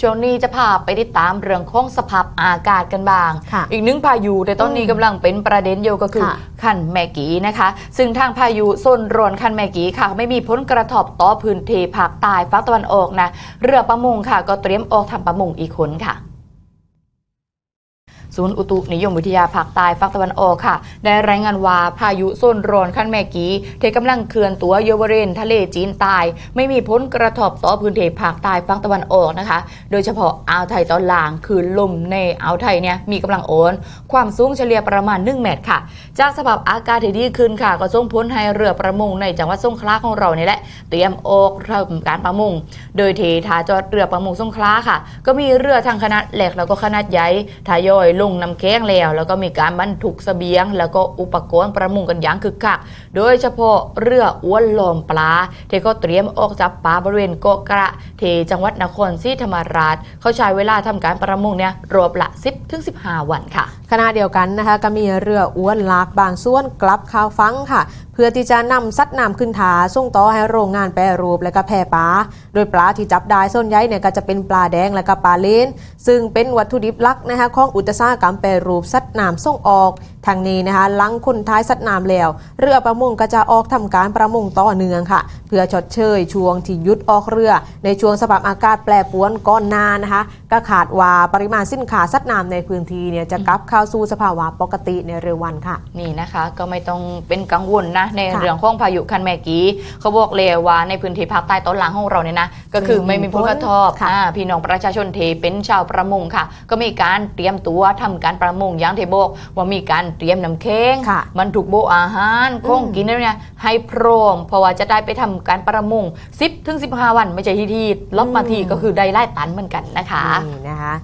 ช่วงนี้จะพาไปติดตามเรื่องของสภาพอากาศกันบ้าง ค่ะอีกหนึ่งพายุแต่ตอนนี้อืมกำลังเป็นประเด็นอยู่ก็คือค่ะคันแมกีนะคะ ซึ่งทางพายุโซนร้อนคันแมกีค่ะ ไม่มีผลกระทบต่อพื้นที่ภาคใต้ฝั่งตะวันออกนะ เรือประมงค่ะ ก็เตรียมออกทำประมงอีกคนค่ะ ศูนย์อุตุนิยมวิทยาภาคใต้ฝั่งตะวันออกค่ะ ได้รายงานว่าพายุโซนร้อนคันแมกีเทกำลังเคลื่อนตัวอยู่บริเวณทะเลจีนใต้ไม่มีผลกระทบต่อพื้นที่ภาคใต้ฝั่งตะวันออกนะคะ โดยเฉพาะอ่าวไทยตอนล่างคือลมในอ่าวไทยเนี่ยมีกำลังโอนความสูงเฉลี่ยประมาณ 1 เมตรค่ะ จากสภาพอากาศที่ดีขึ้นค่ะ ก็ส่งผลให้เรือประมงในจังหวัดสงขลาของเราเนี่ยแหละเตรียมออกเริ่มการประมง โดยเททาจอดเรือประมงสงขลาค่ะ ก็มีเรือทั้งขนาดเล็กแล้วก็ขนาดใหญ่ทยอยลงน้ำแข้งแล้ว แล้วก็มีการบรรทุกเสบียง แล้วก็อุปกรณ์ประมงกันอย่างคึกคัก โดยเฉพาะเรืออ้วนลอมปลาที่ก็เตรียมออกจับปลาบริเวณเกาะกระทีจังหวัดนครศรีธรรมราช เขาใช้เวลาทำการประมงเนี่ยรวมละ 10ถึง15 วันค่ะขณะเดียวกันนะคะก็มีเรืออ้วนลากบางส่วนกลับข้าวฟังค่ะ เพื่อที่จะนำซัดน้ำขึ้นถาส่งต่อให้โรงงานแปรรูปและก็แพร่ปลาโดยปลาที่จับได้ส่วนใหญ่เนี่ยก็จะเป็นปลาแดงและก็ปลาเลนซึ่งเป็นวัตถุดิบหลักนะคะของอุตสาหกรรมแปรรูปซัดน้ำส่งออก ทางนี้นะคะหลังคนท้ายซัดน้ำแล้ว เรือประมงก็จะออกทำการประมงต่อเนื่องค่ะ เพื่อชดเชยช่วงที่หยุดออกเรือ ในช่วงสภาพอากาศแปรปรวนก่อนหนานะคะ ก็ขาดว่าปริมาณสินค้าซัดน้ำในพื้นที่เนี่ยจะกลับเข้าสู่สภาวะปกติในเร็ววันค่ะ นี่นะคะก็ไม่ต้องเป็นกังวลนะในค่ะเรื่องของพายุคันแมกีเขาบอกเลยว่าในพื้นที่ภาคใต้ตอนหลังของเราเนี่ยนะก็คือไม่มีผลกระทบค่ะอ่าพี่น้องประชาชนที่เป็นชาวประมงค่ะ ก็มีการเตรียมตัวทำการประมงอย่างที่บอกว่ามีการเตรียมน้ำเค้งค่ะบรรทุกโบอาหารคงอืมกินเนี่ยให้พร้อมเพราะว่าจะได้ไปทำการประมง10ถึง15 วันไม่ใช่ที่ที่ลบมาทีก็คือได้ไล่ตันเหมือนกันนะคะนี่นะคะ